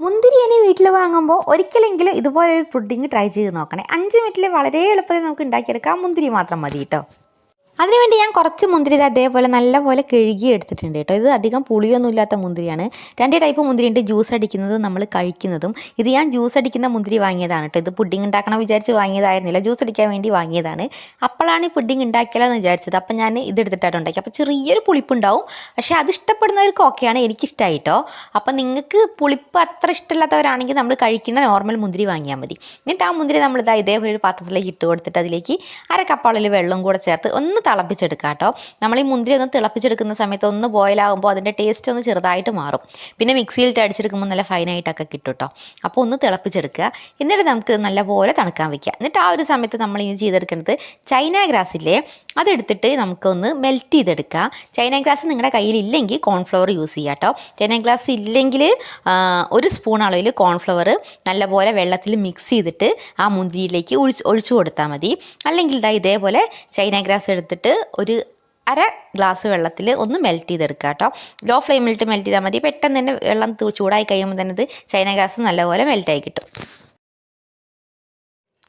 മുന്തിരി ഇനി വീട്ടിൽ വാങ്ങുമ്പോൾ ഒരിക്കലെങ്കിലും ഇതുപോലൊരു പുഡിങ് ട്രൈ ചെയ്ത് നോക്കണേ. അഞ്ച് മിനിറ്റിൽ വളരെ എളുപ്പത്തിൽ നമുക്ക് ഉണ്ടാക്കിയെടുക്കാം. മുന്തിരി മാത്രം മതി കേട്ടോ അതിനുവേണ്ടി ഞാൻ കുറച്ച് മുന്തിരി ഇത് അതേപോലെ നല്ലപോലെ കഴുകി എടുത്തിട്ടുണ്ട് കേട്ടോ. ഇത് അധികം പുളിയൊന്നും ഇല്ലാത്ത മുന്തിരിയാണ്. രണ്ട് ടൈപ്പ് മുന്തിരി ഉണ്ട് ജ്യൂസ് അടിക്കുന്നതും നമ്മൾ കഴിക്കുന്നതും. ഇത് ഞാൻ ജ്യൂസ് അടിക്കുന്ന മുന്തിരി വാങ്ങിയതാണ് കേട്ടോ. ഇത് പുഡിങ് ഉണ്ടാക്കണം വിചാരിച്ച് വാങ്ങിയതായിരുന്നില്ല. ജ്യൂസ് അടിക്കാൻ വേണ്ടി വാങ്ങിയതാണ്. അപ്പോഴാണ് ഈ പുഡിങ് ഉണ്ടാക്കിയാലോ എന്ന് വിചാരിച്ചത്. അപ്പം ഞാൻ ഇത് എടുത്തിട്ടാണ് ഉണ്ടാക്കി അപ്പോൾ ചെറിയൊരു പുളിപ്പുണ്ടാവും. പക്ഷേ അത് ഇഷ്ടപ്പെടുന്നവർക്ക് ഓക്കെയാണ് എനിക്കിഷ്ടമായി കേട്ടോ. അപ്പം നിങ്ങൾക്ക് പുളിപ്പ് അത്ര ഇഷ്ടമില്ലാത്തവരാണെങ്കിൽ നമ്മൾ കഴിക്കുന്ന നോർമൽ മുന്തിരി വാങ്ങിയാൽ മതി. എന്നിട്ട് ആ മുന്തിരി നമ്മൾ ഇതാ ഇതേപോലെ ഒരു പാത്രത്തിലേക്ക് ഇട്ട് കൊടുത്തിട്ട് അതിലേക്ക് അര കപ്പാളിൽ വെള്ളം കൂടെ ചേർത്ത് ഒന്ന് തിളപ്പിച്ചെടുക്കുക കേട്ടോ. നമ്മൾ ഈ മുന്തിരി ഒന്ന് തിളപ്പിച്ചെടുക്കുന്ന സമയത്ത് ഒന്ന് ബോയിലാകുമ്പോൾ അതിന്റെ ടേസ്റ്റ് ഒന്ന് ചെറുതായിട്ട് മാറും. പിന്നെ മിക്സിയിലിട്ട് അടിച്ചെടുക്കുമ്പോൾ നല്ല ഫൈനായിട്ടൊക്കെ കിട്ടും കേട്ടോ. അപ്പോൾ ഒന്ന് തിളപ്പിച്ചെടുക്കുക. എന്നിട്ട് നമുക്ക് നല്ലപോലെ തണുക്കാൻ വയ്ക്കുക എന്നിട്ട് ആ ഒരു സമയത്ത് നമ്മൾ ഇനി ചെയ്തെടുക്കുന്നത് ചൈന ഗ്രാസില്ലേ അതെടുത്തിട്ട് നമുക്കൊന്ന് മെൽറ്റ് ചെയ്തെടുക്കുക. ചൈന ഗ്രാസ് നിങ്ങളുടെ കയ്യിൽ ഇല്ലെങ്കിൽ കോൺഫ്ലവർ യൂസ് ചെയ്യുക കേട്ടോ. ചൈന ഗ്രാസ് ഇല്ലെങ്കിൽ ഒരു സ്പൂൺ അളവിൽ കോൺഫ്ലവർ നല്ലപോലെ വെള്ളത്തിൽ മിക്സ് ചെയ്തിട്ട് ആ മുന്തിരിയിലേക്ക് ഒഴിച്ച് ഒഴിച്ചു കൊടുത്താൽ മതി. അല്ലെങ്കിൽ ഇതാ ഇതേപോലെ ചൈന ഗ്രാസ് എടുത്തിട്ട് ഒരു അര ഗ്ലാസ് വെള്ളത്തിൽ ഒന്ന് മെൽറ്റ് ചെയ്തെടുക്കുക കേട്ടോ ലോ ഫ്ലെയിമിലിട്ട് മെൽറ്റ് ചെയ്താൽ മതി. പെട്ടെന്ന് തന്നെ വെള്ളം ചൂടായി കഴിയുമ്പോൾ തന്നെ ഇത് ചൈന ഗ്യാസ് നല്ലപോലെ മെൽറ്റായി കിട്ടും.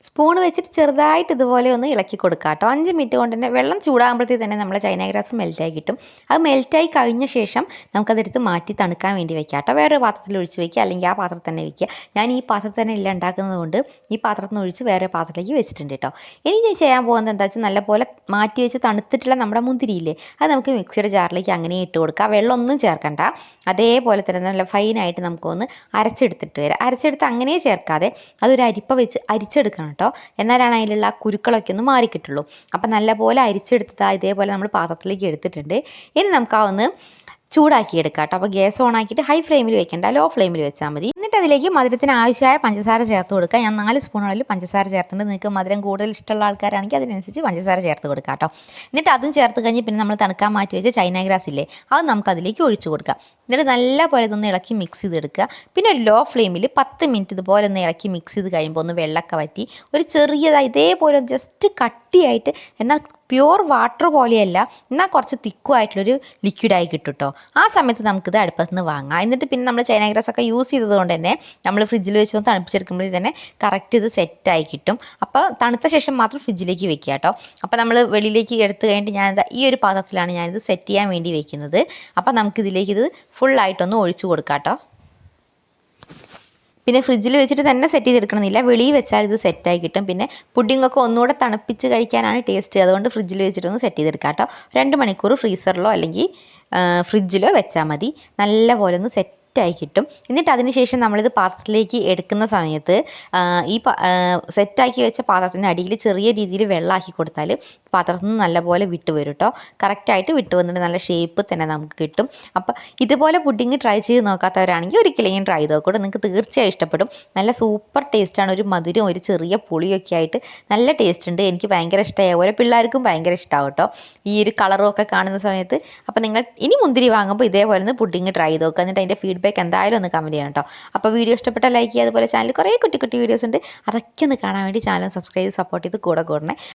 സ്പൂൺ വെച്ചിട്ട് ചെറുതായിട്ട് ഇതുപോലെ ഒന്ന് ഇളക്കി കൊടുക്കുക കേട്ടോ. അഞ്ച് മിനിറ്റ് കൊണ്ട് തന്നെ വെള്ളം ചൂടാകുമ്പോഴത്തേക്ക് തന്നെ നമ്മുടെ ചൈന ഗ്രാസ് മെൽറ്റായി കിട്ടും. അത് മെൽറ്റായി കഴിഞ്ഞ ശേഷം നമുക്കതെടുത്ത് മാറ്റി തണുക്കാൻ വേണ്ടി വെക്കാം കേട്ടോ. വേറൊരു പാത്രത്തിൽ ഒഴിച്ച് വെക്കുക അല്ലെങ്കിൽ ആ പാത്രത്തിൽ തന്നെ വെക്കുക. ഞാൻ ഈ പാത്രത്തിൽ തന്നെ ഇല്ല ഉണ്ടാക്കുന്നത് കൊണ്ട് ഈ പാത്രത്തിൽ നിന്ന് ഒഴിച്ച് വേറെ പാത്രത്തിലേക്ക് വെച്ചിട്ടുണ്ട് കേട്ടോ. ഇനി ഞാൻ ചെയ്യാൻ പോകുന്നത് എന്താ വെച്ചാൽ നല്ലപോലെ മാറ്റി വെച്ച് തണുത്തിട്ടുള്ള നമ്മുടെ മുന്തിരിയില്ലേ അത് നമുക്ക് മിക്സിയുടെ ജാറിലേക്ക് അങ്ങനെ ഇട്ട് കൊടുക്കുക വെള്ളമൊന്നും ചേർക്കണ്ട. അതേപോലെ തന്നെ നല്ല ഫൈനായിട്ട് നമുക്കൊന്ന് അരച്ചെടുത്തിട്ട് വരാം. അരച്ചെടുത്ത് അങ്ങനെ ചേർക്കാതെ അതൊരു അരിപ്പ വെച്ച് അരിച്ചെടുക്കണം കേട്ടോ. എന്നാലാണ് അതിലുള്ള കുരുക്കളൊക്കെ ഒന്ന് മാറിക്കിട്ടുള്ളൂ. അപ്പം നല്ലപോലെ അരിച്ചെടുത്തിട്ട് ഇതേപോലെ നമ്മൾ പാത്രത്തിലേക്ക് എടുത്തിട്ടുണ്ട്. ഇനി നമുക്ക് ആ ഒന്ന് ചൂടാക്കി കേട്ടോ അപ്പോൾ ഗ്യാസ് ഓൺ ആക്കിയിട്ട് ഹൈ ഫ്ലെയിമിൽ വെക്കേണ്ട. ലോ ഫ്ലെയിമിൽ വെച്ചാൽ മതി. എന്നിട്ട് അതിലേക്ക് മധുരത്തിന് ആവശ്യമായ പഞ്ചസാര ചേർത്ത് കൊടുക്കുക. ഞാൻ നാല് സ്പൂണുകളിൽ പഞ്ചസാര ചേർത്തിട്ടുണ്ട്. നിങ്ങൾക്ക് മധുരം കൂടുതൽ ഇഷ്ടമുള്ള ആൾക്കാരാണെങ്കിൽ അതിനനുസരിച്ച് പഞ്ചസാര ചേർത്ത് കൊടുക്കുക കേട്ടോ എന്നിട്ട് അതും ചേർത്ത് കഴിഞ്ഞ് പിന്നെ നമ്മൾ തണുക്കാൻ മാറ്റി വെച്ച ചൈന ഗ്രാസ് ഇല്ലേ അത് നമുക്ക് അതിലേക്ക് ഒഴിച്ചു കൊടുക്കാം. എന്നിട്ട് നല്ല പോലെ ഇതൊന്ന് ഇളക്കി മിക്സ് ചെയ്തെടുക്കുക. പിന്നെ ഒരു ലോ ഫ്ലെയിമിൽ പത്ത് മിനിറ്റ് ഇതുപോലെ ഒന്ന് ഇളക്കി മിക്സ് ചെയ്ത് കഴിയുമ്പോൾ ഒന്ന് വെള്ളമൊക്കെ വറ്റി ഒരു ചെറിയതായി ഇതേപോലെ ജസ്റ്റ് കട്ടിയായിട്ട് എന്നാൽ പ്യുവർ വാട്ടർ പോലെയല്ല എന്നാൽ കുറച്ച് തിക്കുമായിട്ടുള്ളൊരു ലിക്വിഡായി കിട്ടും കേട്ടോ ആ സമയത്ത് നമുക്കിത് അടുപ്പത്ത് നിന്ന് വാങ്ങാം. എന്നിട്ട് പിന്നെ നമ്മൾ ചൈന ഗ്രാസ് ഒക്കെ യൂസ് ചെയ്തതുകൊണ്ട് തന്നെ നമ്മൾ ഫ്രിഡ്ജിൽ വെച്ച് ഒന്ന് തണുപ്പിച്ചെടുക്കുമ്പോൾ തന്നെ കറക്റ്റ് ഇത് സെറ്റായി കിട്ടും. അപ്പോൾ തണുത്ത ശേഷം മാത്രം ഫ്രിഡ്ജിലേക്ക് വെക്കുക കേട്ടോ. അപ്പോൾ നമ്മൾ വെളിയിലേക്ക് എടുത്ത് കഴിഞ്ഞിട്ട് ഞാൻ ഈ ഒരു പാത്രത്തിലാണ് ഞാനിത് സെറ്റ് ചെയ്യാൻ വേണ്ടി വെക്കുന്നത്. അപ്പോൾ നമുക്കിതിലേക്ക് ഇത് ഫുള്ളായിട്ടൊന്ന് ഒഴിച്ചു കൊടുക്കാം കേട്ടോ. പിന്നെ ഫ്രിഡ്ജിൽ വെച്ചിട്ട് തന്നെ സെറ്റ് ചെയ്തെടുക്കണമെന്നില്ല. വെളിയിൽ വെച്ചാൽ ഇത് സെറ്റായി കിട്ടും. പിന്നെ പുഡിങ്ങൊക്കെ ഒന്നുകൂടെ തണുപ്പിച്ച് കഴിക്കാനാണ് ടേസ്റ്റ് അതുകൊണ്ട് ഫ്രിഡ്ജിൽ വെച്ചിട്ടൊന്ന് സെറ്റ് ചെയ്തെടുക്കാം കേട്ടോ. രണ്ട് മണിക്കൂർ ഫ്രീസറിലോ അല്ലെങ്കിൽ ഫ്രിഡ്ജിലോ വെച്ചാൽ മതി. നല്ല പോലെ ഒന്ന് സെറ്റ് സെറ്റായി കിട്ടും. എന്നിട്ട് അതിനുശേഷം നമ്മളിത് പാത്രത്തിലേക്ക് എടുക്കുന്ന സമയത്ത് ഈ സെറ്റാക്കി വെച്ച പാത്രത്തിന്റെ അടിയിൽ ചെറിയ രീതിയിൽ വെള്ളമാക്കി കൊടുത്താൽ പാത്രത്തിൽ നിന്ന് നല്ലപോലെ വിട്ട് വരും കേട്ടോ കറക്റ്റായിട്ട് വിട്ട് വന്നിട്ട് നല്ല ഷേപ്പ് തന്നെ നമുക്ക് കിട്ടും. അപ്പോൾ ഇതുപോലെ പുഡിങ് ട്രൈ ചെയ്ത് നോക്കാത്തവരാണെങ്കിൽ ഒരിക്കലും ട്രൈ ചെയ്ത് നോക്കട്ടെ നിങ്ങൾക്ക് തീർച്ചയായും ഇഷ്ടപ്പെടും. നല്ല സൂപ്പർ ടേസ്റ്റാണ് ഒരു മധുരം ഒരു ചെറിയ പുളിയൊക്കെ ആയിട്ട് നല്ല ടേസ്റ്റ് ഉണ്ട്. എനിക്ക് ഭയങ്കര ഇഷ്ടമായ പോലെ പിള്ളേർക്കും ഭയങ്കര ഇഷ്ടമാവും കേട്ടോ ഈ ഒരു കളറും ഒക്കെ കാണുന്ന സമയത്ത്. അപ്പോൾ നിങ്ങൾ ഇനി മുന്തിരി വാങ്ങുമ്പോൾ ഇതേപോലെ ഒന്ന് പുഡിങ് ട്രൈ ചെയ്ത് നോക്കുക എന്നിട്ട് അതിന്റെ ഫീഡ്ബാക്ക് എന്തായാലും ഒന്ന് കമന്റ് ചെയ്യണം കേട്ടോ. അപ്പോൾ വീഡിയോ ഇഷ്ടപ്പെട്ട ലൈക്ക് ചെയ്യുക അതുപോലെ ചാനൽ കുറേ കുട്ടി കുട്ടി വീഡിയോസ് ഉണ്ട്. അതൊക്കെ ഒന്ന് കാണാൻ വേണ്ടി ചാനൽ സബ്സ്ക്രൈബ് സപ്പോർട്ട് ചെയ്ത് കൂടെ കൂടണേ.